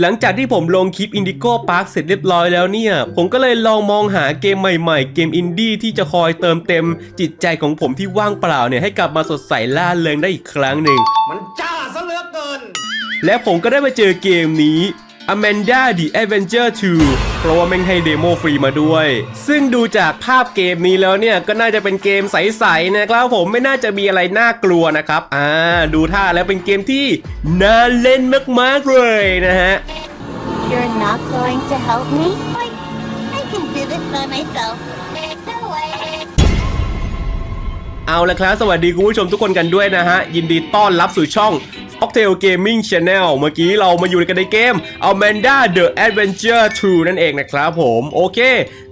หลังจากที่ผมลงคลิป Indigo Park เสร็จเรียบร้อยแล้วเนี่ย ผมก็เลยลองมองหาเกมใหม่ๆ เกมอินดี้ที่จะคอยเติมเต็มจิตใจของผมที่ว่างเปล่าเนี่ยให้กลับมาสดใสล่าเริงได้อีกครั้งหนึ่ง มันจ้าซะเหลือเกิน และผมก็ได้มาเจอเกมนี้ Amanda The Adventure 2เพราะว่าแม่งให้เดโมฟรีมาด้วย ซึ่งดูจากภาพเกมนี้แล้วเนี่ย ก็น่าจะเป็นเกมใสๆนะครับผมไม่น่าจะมีอะไรน่ากลัวนะครับ อ่า ดูท่าแล้วเป็นเกมที่น่าเล่นมากๆเลยนะฮะ You're not going to help me? I, I can do this by myself. No way. เอาละครับ สวัสดีคุณผู้ชมทุกคนกันด้วยนะฮะ ยินดีต้อนรับสู่ช่อง Foxtail Gaming Channel เมื่อกี้เรามาอยู่กันในเกม Amanda The Adventure 2 นั่นเองนะครับผมโอเค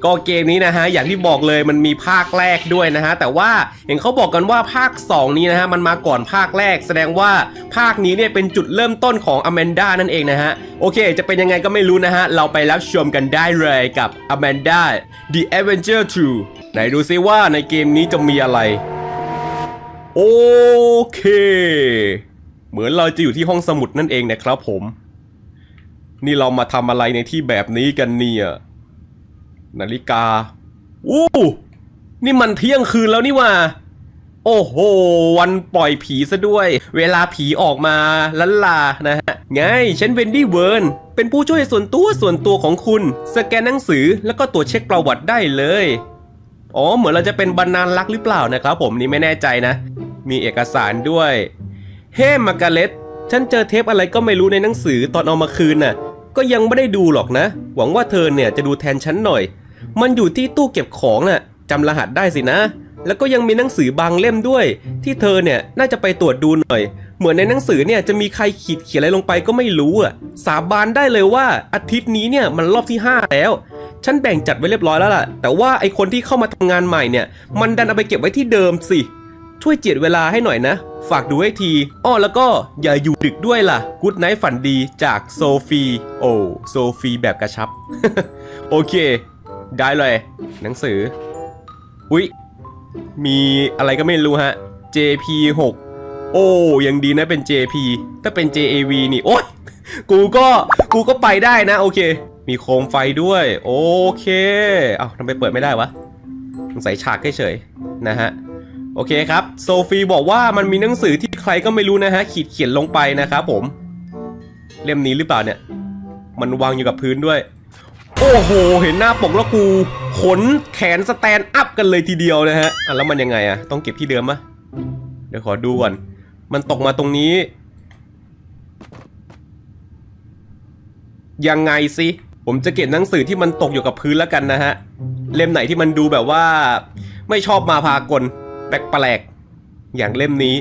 ก็เกมนี้นะฮะ อย่างที่บอกเลยมันมีภาคแรกด้วยนะฮะ แต่ว่าเห็นเขาบอกกันว่าภาค 2 นี้นะฮะ มันมาก่อนภาคแรก แสดงว่าภาคนี้เนี่ยเป็นจุดเริ่มต้นของ Amanda นั่นเองนะฮะ โอเค จะเป็นยังไงก็ไม่รู้นะฮะ เราไปรับชมกันได้เลยกับ Amanda The Adventure 2 ไหนดูซิว่าในเกมนี้จะมีอะไร โอเค เหมือนเราจะอยู่ที่ห้องสมุดนั่นเองนะครับผม นี่เรามาทำอะไรในที่แบบนี้กันเนี่ยนาฬิกาอู้นี่มันเที่ยงคืนแล้วนี่ว่า โอ้โห วันปล่อยผีซะด้วย เวลาผีออกมาลันลานะฮะ ไง ฉันเวนดี้เวิร์น เป็นผู้ช่วยส่วนตัวส่วนตัวของคุณ สแกนหนังสือแล้วก็ตรวจเช็คประวัติได้เลย อ๋อ เหมือนเราจะเป็นบรรณารักษ์หรือเปล่านะครับผมนี่ไม่แน่ใจนะ มีเอกสารด้วย เฮ้มาการ์เล็ตฉันเจอเทปอะไรก็ไม่รู้ในหนังสือตอนเอามาคืนน่ะ ก็ยังไม่ได้ดูหรอกนะ หวังว่าเธอเนี่ยจะดูแทนฉันหน่อย มันอยู่ที่ตู้เก็บของน่ะจำรหัสได้สินะ แล้วก็ยังมีหนังสือบางเล่มด้วย ที่เธอเนี่ยน่าจะไปตรวจดูหน่อย เหมือนในหนังสือเนี่ยจะมีใครขีดเขียนอะไรลงไปก็ไม่รู้อะ สาบานได้เลยว่าอาทิตย์นี้เนี่ยมันรอบที่ 5 แล้ว ฉันแบ่งจัดไว้เรียบร้อยแล้วล่ะ แต่ว่าไอคนที่เข้ามาทำงานใหม่เนี่ย มันดันเอาไปเก็บไว้ที่เดิมสิ ช่วยเจียดเวลาให้หน่อยนะ ฝากดูให้ที อ้อแล้วก็อย่าอยู่ดึกด้วยล่ะกูดไนท์ฝันดีจากโซฟีโอโซฟีแบบกระชับ โอเค ได้เลย หนังสือ อุ๊ยมีอะไรก็ไม่รู้ฮะ JP 6 โอ้ยังดีนะเป็น JP ถ้าเป็น JAV นี่ โอ๊ยกูก็กูก็ไปได้นะ โอเค มีโคมไฟด้วย โอเค เอ้าทำไมเปิดไม่ได้วะสงสัยฉากเฉยๆนะฮะ โอเคครับ โซฟีบอกว่ามันมีหนังสือที่ใครก็ไม่รู้นะฮะ ขีดเขียนลงไปนะครับผม เล่มนี้หรือเปล่าเนี่ย มันวางอยู่กับพื้นด้วย โอ้โห เห็นหน้าปกแล้วกู ขนแขนสแตนด์อัพกันเลยทีเดียวนะฮะอะแล้วมันยังไงอะต้องเก็บที่เดิมปะเดี๋ยวขอดูก่อน มันตกมาตรงนี้ ยังไงสิผมจะเก็บหนังสือที่มันตกอยู่กับพื้นแล้วกันนะฮะ เล่มไหนที่มันดูแบบว่า ไม่ชอบมาพากล แปลกๆอย่างเล่มนี้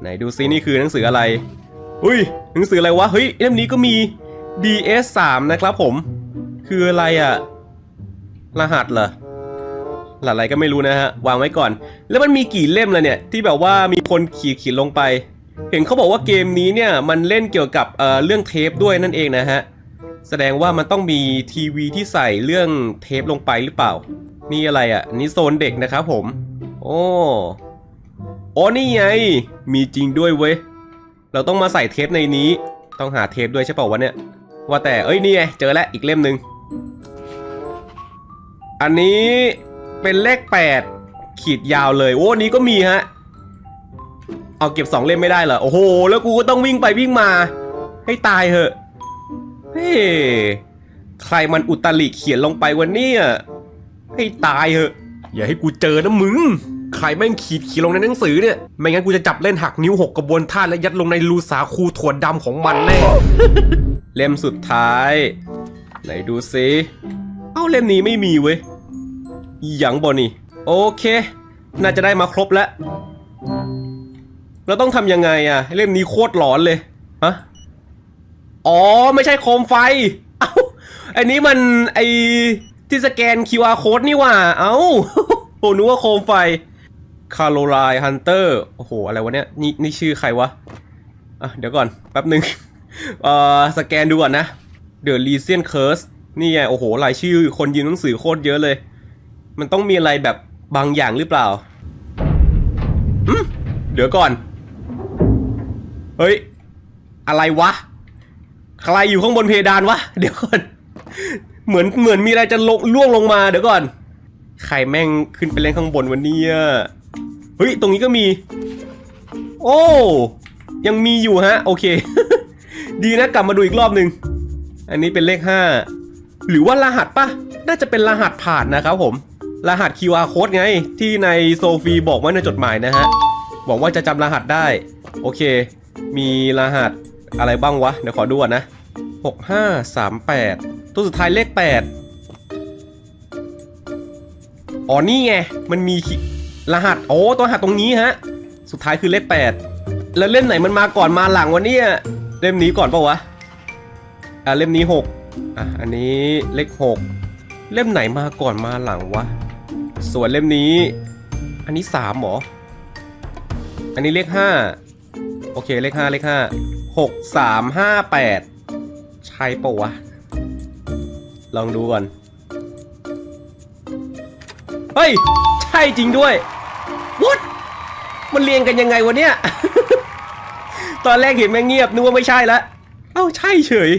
ไหนดูซินี่คือหนังสืออะไร อุ้ยหนังสืออะไรวะ เฮ้ยเล่มนี้ก็มี DS 3 นะครับผม คืออะไรอะรหัสเหรอรหัสอะไรก็ไม่รู้นะฮะ วางไว้ก่อน แล้วมันมีกี่เล่มล้วเนี่ย ที่แบบว่ามีคนขีดขีดลงไป เห็นเขาบอกว่าเกมนี้เนี่ย มันเล่นเกี่ยวกับเอ่อเรื่องเทปด้วยนั่นเองนะฮะ แสดงว่ามันต้องมีทีวีที่ใส่เรื่องเทปลงไปหรือเปล่า นี่อะไรอะ่ะ นี่โซนเด็กนะครับผม โอ้โอ้นี่ไง มีจริงด้วยเว้ย เราต้องมาใส่เทปในนี้ ต้องหาเทปด้วยใช่เปล่าวะเนี่ย ว่าแต่เอ้ยนี่ไงเจอแล้วอีกเล่มหนึ่งอันนี้เป็นเลขแปดขีดยาวเลย โอ้นี้ก็มีฮะ เอาเก็บสองเล่มไม่ได้เหรอ โอ้โห แล้วกูก็ต้องวิ่งไปวิ่งมา ให้ตายเหอะ เฮ้ใครมันอุตริเขียนลงไปวันนี้ให้ตายเหอะ อย่าให้กูเจอนะมึง ใครแม่งขีดเขียนลงในหนังสือเนี่ย ไม่งั้นกูจะจับเล่นหักนิ้วหกกระบวนท่าและยัดลงในรูสาคูถั่วดำของมันแน่ เล่มสุดท้าย ไหนดูซิเอ้าเล่มนี้ไม่มีเว้ยอย่างบอนี่ โอเค น่าจะได้มาครบแล้ว เราต้องทำยังไงอะเล่มนี้โคตรหลอนเลย ฮะ อ๋อ ไม่ใช่โคมไฟ เอ้า อันนี้มันไอที่สแกน QR code นี่ว่า เอ้าโอ้นึกว่าโคมไฟ คาโรไลฮันเตอร์โอ้โห อะไรวะเนี่ยนี่นี่ชื่อใครวะ อะ เดี๋ยวก่อน แป๊บหนึ่งเอ่อสแกนดูก่อนนะ The Legion Curse นี่ไง โอ้โหรายชื่อคนยืนหนังสือโคตรเยอะเลย มันต้องมีอะไรแบบบางอย่างหรือเปล่าอืมเดี๋ยวก่อน เฮ้ย อะไรวะ ใครอยู่ข้างบนเพดานวะ เดี๋ยวก่อน เหมือนเหมือนมีอะไรจะลงล่วงลงมาเดี๋ยวก่อน ใครแม่งขึ้นไปเล่นข้างบนวันนี้ เฮ้ย ตรงนี้ก็มี โอ้ ยังมีอยู่ฮะ โอเค ดีนะกลับมาดูอีกรอบหนึ่ง อันนี้เป็นเลขห้าหรือว่ารหัสปะน่าจะเป็นรหัสผ่านนะครับผม รหัส QR code ไง ที่ในโซฟีบอกไว้ในจดหมายนะฮะบอกว่าจะจำรหัสได้ โอเค มีรหัสอะไรบ้างวะ เดี๋ยวขอดูก่อนะ 6538 ตัวสุดท้ายเลข 8 อ๋อนี่ไง มันมีขี รหัส โอ้ตัวรหัสตรงนี้ฮะ สุดท้ายคือเลข8แล้วเล่มไหนมันมาก่อนมาหลังวะเนี่ยเล่มนี้ก่อนปะวะ อะเล่มนี้6อะอันนี้เลข6เล่มไหนมาก่อนมาหลังวะ ส่วนเล่มนี้ อันนี้3หรอ อันนี้เลข5โอเคเลข5เลข5 6 3 5 8ใช่ปะวะ ลองดูก่อน เฮ้ย ใช่จริงด้วย What มันเรียงกันยังไงวะเนี่ย ตอนแรกเห็นแม่งเงียบนึกว่าไม่ใช่ละเอ้าใช่เฉย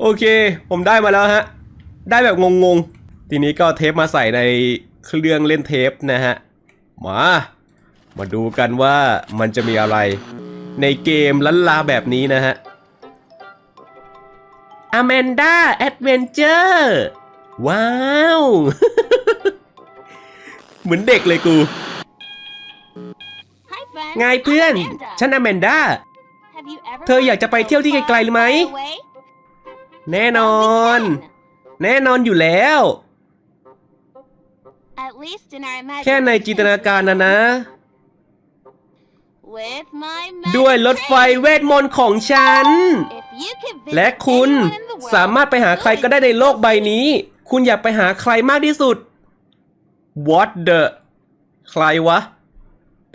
โอเค ผมได้มาแล้วฮะ ได้แบบงงๆ ทีนี้ก็เทปมาใส่ในเครื่องเล่นเทปนะฮะ มา มาดูกันว่ามันจะมีอะไรในเกมลันลาแบบนี้นะฮะ Amanda Adventure ว้าว เหมือนเด็กเลยกู ไงเพื่อน I'm Amanda. ฉันอแมนด้า Have you ever เธออยากจะไปเที่ยวที่ไกลๆหรือไหม far away? แน่นอน We can. แน่นอนอยู่แล้ว At least in our แค่ในจินตนาการนะนะ With my ด้วยรถไฟเวทมนต์ของฉัน If you could visit และคุณ anyone in the world, สามารถไปหาใครก็ได้ในโลกใบนี้ คุณอยากไปหาใครมากที่สุด What the ใครวะ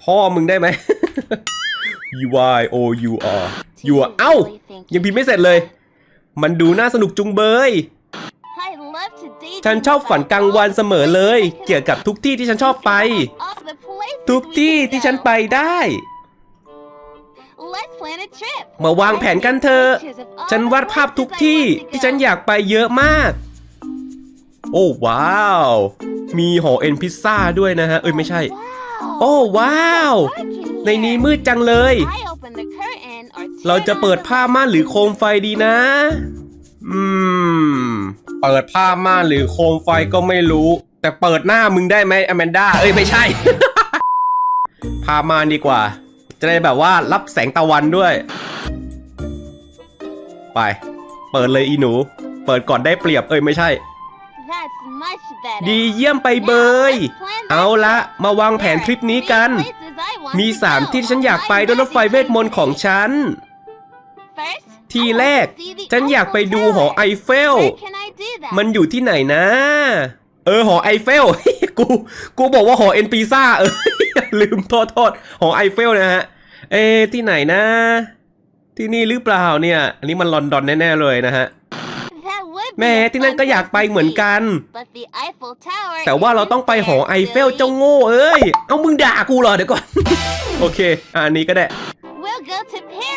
พ่อมึงได้ไหม U Y O U R อยู่อะเอ้า ยังพิมพ์ไม่เสร็จเลย มันดูน่าสนุกจุงเบย I love to daydream ฉันชอบฝันกลางวันเสมอเลย เกี่ยวกับทุกที่ที่ฉันชอบไป all the places ทุก we ที่ could ที่ฉัน go. ไปได้ Let's plan a trip. มาวางแผนกันเถอะ Pictures of all ฉันวาดภาพทุกที่ places I want to ที่ฉัน go. อยากไปเยอะมาก โอ้ว้าว มีหอเอ็นพิซซ่าด้วยนะฮะ เอ้ยไม่ใช่ Wow. โอ้ว้าว Dark in ในนี้ here. มืดจังเลย I open the curtain or เราจะ turn เปิด on the ผ้าม่านหรือโคมไฟดีนะ อืม เปิดผ้าม่านหรือโคมไฟก็ไม่รู้ แต่เปิดหน้ามึงได้ไหมอแมนด้า เอ้ยไม่ใช่ ผ้าม่านดีกว่า จะได้แบบว่ารับแสงตะวันด้วย ไป เปิดเลยอีหนู เปิดก่อนได้เปรียบ เอ้ยไม่ใช่ That's much better. ดีเยี่ยมไปเบย เอาละมาวางแผนทริปนี้กัน มีสามที่ฉันอยากไปด้วยรถไฟเวทมนต์ของฉัน ที่แรก ฉันอยากไปดูหอไอเฟล มันอยู่ที่ไหนนะ เออหอไอเฟล กู กูบอกว่าหอเอ็นปีซ่าเออลืมโทษโทษหอไอเฟลนะฮะ เอที่ไหนนะ ที่นี่หรือเปล่าเนี่ย อันนี้มันลอนดอนแน่ๆเลยนะฮะ แม่ที่นั่นก็อยากไปเหมือนกัน แต่ว่าเราต้องไปหอไอเฟลเจ้าโง่เอ้ย เอามึงด่ากูเหรอเดี๋ยวก่อน โอเคอะอันนี้ก็ได้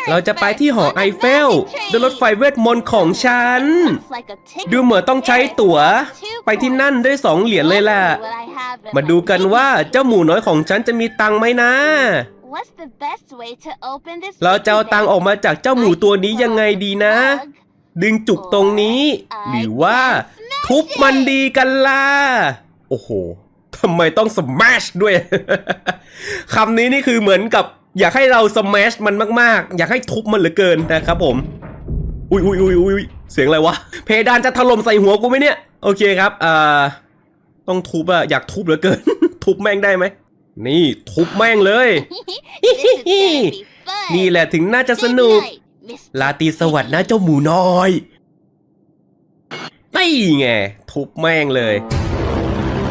เราจะไปที่หอไอเฟลด้วยรถไฟเวทมนต์ของฉัน ดูเหมือนต้องใช้ตั๋ว ไปที่นั่นด้วยสองเหรียญเลยล่ะมาดูกันว่าเจ้าหมูน้อยของฉันจะมีตังค์ไหมนะเราจะเอาตังค์ออกมาจากเจ้าหมูตัวนี้ยังไงดีนะ ดึงจุกตรงนี้ หรือว่า ทุบมันดีกันล่ะ โอ้โหทำไมต้องสม s h ด้วย คำนี้นี่คือเหมือนกับอยากให้เราสม s h มันมากๆ อยากให้ทุบมันเหลือเกินนะครับผม อุ้ยอุ้ยอุ้ยอุ้ยเสียงอะไรวะ เพดานจะถล่มใส่หัวกูไหมเนี่ย โอเคครับ อ่า ต้องทุบอะอยากทุบเหลือเกิน ทุบแม่งได้ไหม นี่ทุบแม่งเลย นี่แหละถึงน่าจะสนุก ลาตีสวัสดนะเจ้าหมูน้อยนี่ไง ทุบแม่งเลย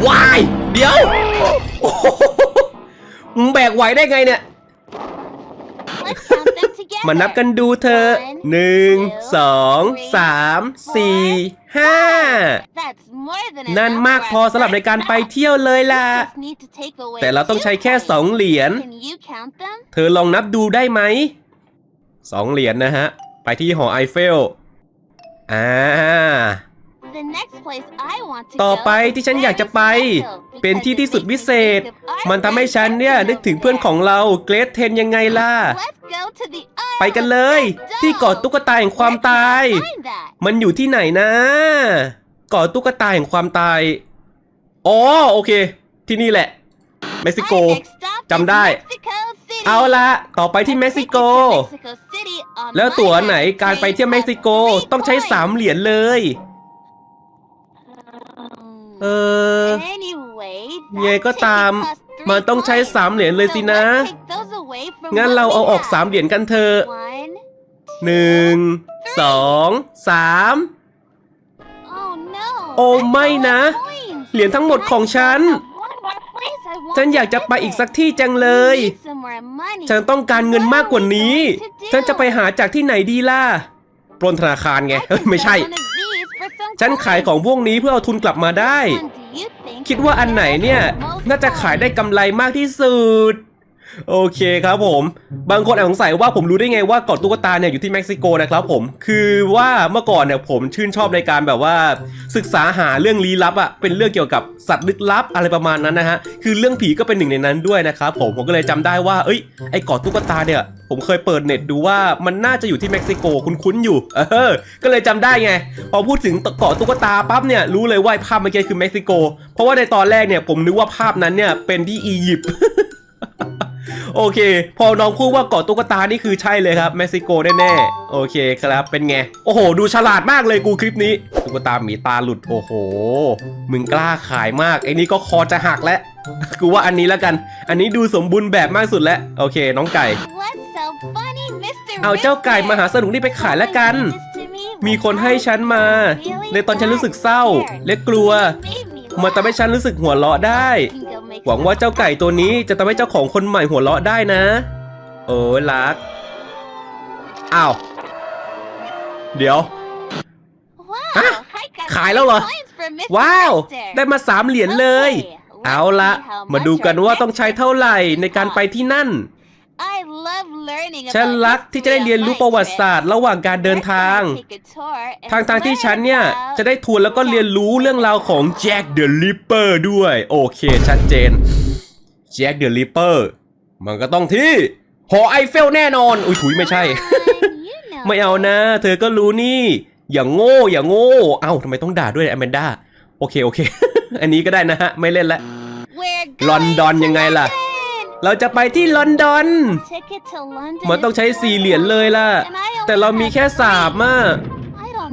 วาย เดี๋ยวมึงแบกไหวได้ไงเนี่ย มานับกันดูเธอหนึ่งสองสามสี่ห้านั่นมากพอสำหรับในการไปเที่ยวเลยล่ะ แต่เราต้องใช้แค่สองเหรียญ เธอลองนับดูได้ไหม สองเหรียญนะฮะ ไปที่หอไอเฟล อ่า The next place I want to ต่อ go ไปที่ฉันอยากจะไป is เป็นที่ที่สุด Nashville วิเศษ because it makes me think of our มันทำให้ฉันเนี่ยนึกถึงเพื่อนของเราเกรทเทนยังไงล่ะ Let's go to the ไปกันเลย ที่เกาะตุ๊กตาแห่งความตาย Find that. มันอยู่ที่ไหนนะเกาะตุ๊กตาแห่งความตาย อ๋อโอเค ที่นี่แหละ เม็กซิโก My next stop is จำได้ Mexico City. เอาละต่อไปที่เม็กซิโก Mexico City on แล้ว my ตั๋ว next ไหนการไปเที่ยวเม็กซิโก three ต้องใช้ points. สามเหรียญเลย เออ Anyway, ยังไงก็ตาม that ticket costs three มันต้องใช้สามเหรียญเลยสิ So นะ let's take those away from งั้น what เรา we เอาออก have. สามเหรียญกันเถอะ One, หนึ่งสองสาม oh no. โอ้ไม่นะ That's all the coins. เหรียญทั้งหมดของฉัน I have one more place I want ฉันอยากจะไปอีกสักที่จังเลย We need some more money. ฉันต้องการเงินมากกว่านี้ ฉันจะไปหาจากที่ไหนดีล่ะ ปล้นธนาคารไงเฮ้ยไม่ใช่ I could sell one of these for some ฉันขาย coins. ของพวกนี้เพื่อเอาทุนกลับมาได้ Which one do you think คิดว่าอันไหนเนี่ย most น่าจะขายได้ coins? กำไรมากที่สุด โอเคครับผม บางคนอาจสงสัยว่าผมรู้ได้ไงว่าเกาะตุ๊กตาเนี่ยอยู่ที่เม็กซิโกนะครับผม คือว่าเมื่อก่อนเนี่ยผมชื่นชอบในการแบบว่าศึกษาหาเรื่องลี้ลับอะเป็นเรื่องเกี่ยวกับสัตว์ลึกลับอะไรประมาณนั้นนะฮะ คือเรื่องผีก็เป็นหนึ่งในนั้นด้วยนะครับผม ผมก็เลยจำได้ว่า เอ้ย ไอ้เกาะตุ๊กตาเนี่ย ผมเคยเปิดเน็ตดูว่ามันน่าจะอยู่ที่เม็กซิโกคุ้นๆอยู่ เออ ก็เลยจำได้ไง พอพูดถึงเกาะตุ๊กตาปั๊บเนี่ยรู้เลยว่าภาพเมื่อกี้คือเม็กซิโก เพราะว่าในตอนแรกเนี่ยผมนึกว่าภาพนั้นเนี่ยเป็นที่อียิปต์ โอเค พอน้องพูดว่าเกาะตุ๊กตานี่คือใช่เลยครับเม็กซิโกแน่ๆโอเคครับเป็นไง โอ้โห ดูฉลาดมากเลยกูคลิปนี้ตุ๊กตาหมีตาหลุดโอ้โห มึงกล้าขายมากไอ้นี่ก็คอจะหักแล้วกูว่าอันนี้แล้วกัน อันนี้ดูสมบูรณ์แบบมากสุดแล้ว โอเค น้องไก่ Let's sell funny Mr. เอาเจ้าไก่มหาสนุกนี่ไปขายแล้วกัน มีคนให้ฉันมาในตอนฉันรู้สึกเศร้า และกลัว มันทำให้ฉันรู้สึกหัวเราะได้ หวังว่าเจ้าไก่ตัวนี้จะทำให้เจ้าของคนใหม่หัวเราะได้นะ โอ้ยรัก อ้าว เดี๋ยว ฮะ ขายแล้วเหรอ ว้าว ได้มาสามเหรียญเลย เอาละ มาดูกันว่าต้องใช้เท่าไหร่ในการไปที่นั่น ฉันรักที่จะได้เรียนรู้ประวัติศาสตร์ระหว่างการเดินทาง ทางทางที่ฉันเนี่ย จะได้ทวนแล้วก็เรียนรู้เรื่องราวของแจ็คเดอะลิปเปอร์ด้วย โอเค ชัดเจนแจ็คเดอะลิปเปอร์มันก็ต้องที่ หอไอเฟลแน่นอน อุ้ยถุยไม่ใช่ ไม่เอานะ เธอก็รู้นี่ อย่างโง่ อย่างโง่ เอ้าทำไมต้องด่าด้วยอแมนด้าโอเคโอเค อันนี้ก็ได้นะฮะ ไม่เล่นละลอนดอนยังไงล่ะ เราจะไปที่ลอนดอน มันต้องใช้สี่เหรียญเลยล่ะ แต่เรามีแค่สามอะ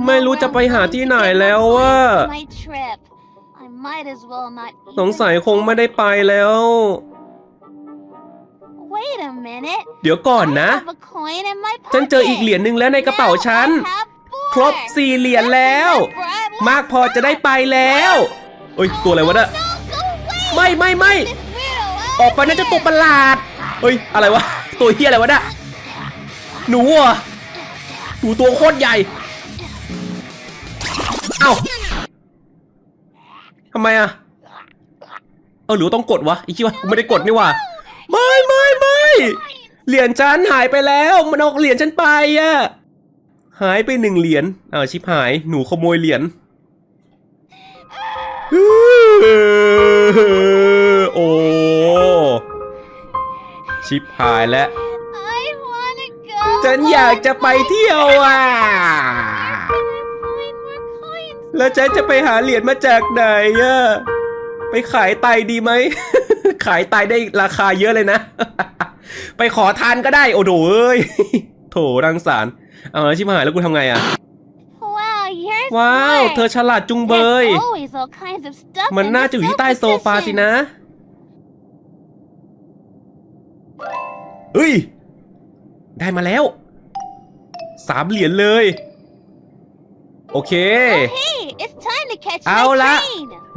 ไม่รู้จะไปหาที่ไหนแล้วว่าสงสัยคงไม่ได้ไปแล้ว เดี๋ยวก่อนนะ ฉันเจออีกเหรียญหนึ่งแล้วในกระเป๋าฉัน ครบสี่เหรียญแล้ว มากพอจะได้ไปแล้วเอ้ย ตัวอะไรวะเนี่ยไม่ไม่ไม่ ออกไปน่าจะตัวประหลาด เฮ้ย อะไรวะ ตัวเฮียอะไรวะเนี่ยหนูอะหนูตัวโคตรใหญ่ เอ้าทำไมอะ เออหรือต้องกดวะอีกทีวะกูไม่ได้กดนี่ว่า ไม่ไม่ไม่เหรียญฉันหายไปแล้ว มันเอาเหรียญฉันไปอะ หายไปหนึ่งเหรียญอ้าวชิบหาย หนูขโมยเหรียญโอ้ ชิบหายแล้วฉันอยากจะไปเที่ยวอะ แล้วฉันจะไปหาเหรียญมาจากไหนอะ ไปขายไตดีไหม ขายไตได้ราคาเยอะเลยนะ ไปขอทานก็ได้ โอ้โหเอ้ย โถรังสารเอาแล้วชิบหายแล้วกูทำไงอะว้าวเธอฉลาดจุงเบยมันน่าจะอยู่ที่ใต้โซฟาสินะ ฮ้ย ได้มาแล้ว สามเหรียญเลย โอเคเอาละ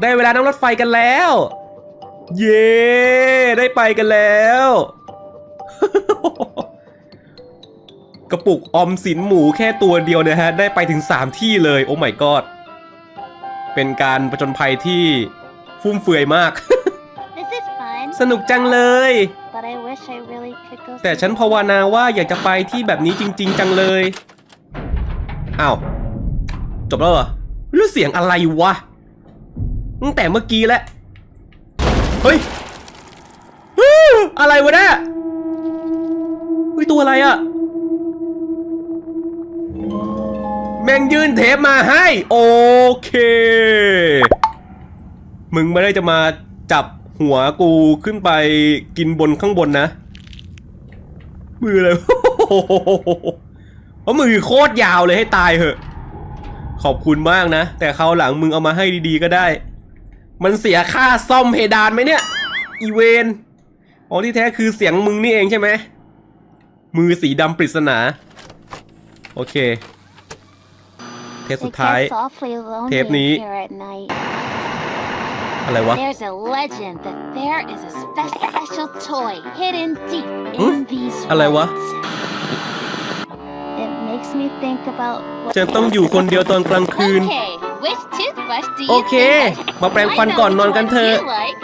ได้เวลานั่งรถไฟกันแล้ว เย้ได้ไปกันแล้ว กระปุกออมสินหมูแค่ตัวเดียวนะฮะ ได้ไปถึง 3 ที่เลย โอ้ my god เป็นการประจนภัยที่ฟุ่มเฟือยมาก สนุกจังเลย แต่ฉันภาวนาว่าอยากจะไปที่แบบนี้จริง ๆ จังเลยอ้าวบแล้วเหรอหรือเสียงอะไรวะตั้งแต่เมื่อกี้แหล้วเฮ้ยอะไรวะเนี่ยเฮ้ยตัวอะไรอะแม่งยื่นเทปมาให้ โอเค มึงไม่ได้จะมาจับหัวกูขึ้นไปกินบนข้างบนนะ มือเลยเพราะมือโคตรยาวเลยให้ตายเหอะ ขอบคุณมากนะ แต่คราวหลังมึงเอามาให้ดีๆก็ได้ มันเสียค่าซ่อมเพดานไหมเนี่ย อีเวนอ๋อที่แท้คือเสียงมึงนี่เองใช่ไหม มือสีดำปริศนา โอเค เทปสุ It ดท้าย gets awfully lonely Tape อะไรวะ There's a legend that there is a spe- special toy hidden deep Hmm? in these อะไรวะ woods. It makes me think about what ฉันต้องอยู่คนเดียวตอนกลางคืน Okay, which toothbrush do you โอเค think? มาแปรงฟันก่อนนอนกันเถอะ I know which one you like.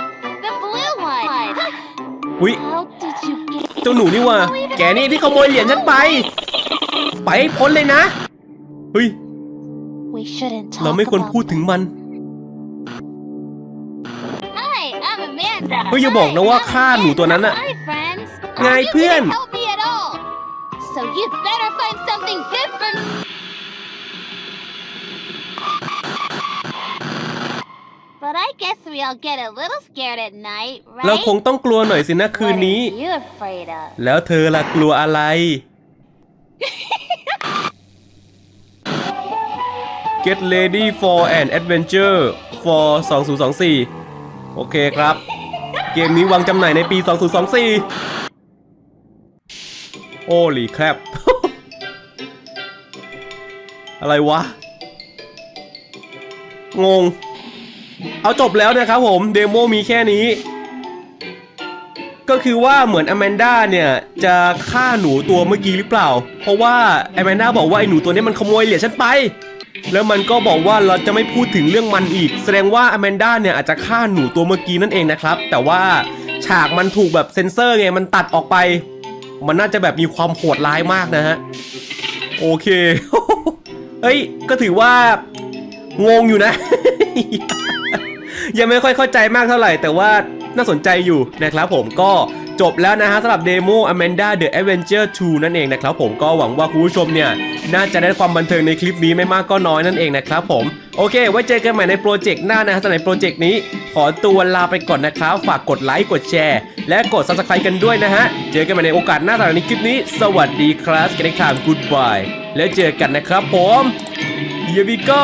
The blue one. อุ๊ย How did you get เจ้าหนูนี่ว่า แกนี่ที่ขโมยเหรียญฉันไป ไปให้พ้นเลยนะ เฮ้ย We shouldn't talk เราไม่ควร about พูดถึง them. มัน Hi, เฮ้ยอย่าบอกนะว่าฆ่าหนูตัวนั้นอะ Hi, friends. ไง You เพื่อน didn't help me at all. So you better find something good for me. But I guess we all get a little scared at night, right? เราคงต้องกลัวหน่อยสินะคืน What นี้ are you afraid of? แล้วเธอล่ะกลัวอะไร Get ready for an adventure for 2024 โอเคครับ เกมนี้วางจำหน่ายในปี 2024 โอ้หลีแครบอะไรวะ งง เอาจบแล้วนะครับผม เดโมมีแค่นี้ ก็คือว่าเหมือนอแมนด้าเนี่ย จะฆ่าหนูตัวเมื่อกี้หรือเปล่า เพราะว่าอแมนด้าบอกว่าไอ้หนูตัวนี้มันขโมยเหรียญฉันไป แล้วมันก็บอกว่าเราจะไม่พูดถึงเรื่องมันอีก แสดงว่าอแมนด้าเนี่ยอาจจะฆ่าหนูตัวเมื่อกี้นั่นเองนะครับ แต่ว่าฉากมันถูกแบบเซ็นเซอร์ไงมันตัดออกไป มันน่าจะแบบมีความโหดร้ายมากนะฮะ โอเค เฮ้ย ก็ถือว่างงอยู่นะ ยังไม่ค่อยเข้าใจมากเท่าไหร่ แต่ว่าน่าสนใจอยู่นะครับผมก็ จบแล้วนะฮะสำหรับเดโม Amanda The Adventure 2 นั่นเองนะครับผมก็หวังว่าคุณผู้ชมเนี่ย น่าจะได้ความบันเทิงในคลิปนี้ไม่มากก็น้อยนั่นเองนะครับผม โอเค ไว้เจอกันใหม่ในโปรเจกต์หน้านะฮะสำหรับโปรเจกต์นี้ ขอตัวลาไปก่อนนะครับ ฝากกดไลค์กดแชร์ และกด Subscribe กันด้วยนะฮะ เจอกันใหม่ในโอกาสหน้าสำหรับในคลิปนี้ สวัสดีครับกันในทาง Goodbye แล้วเจอกันนะครับผม Here we go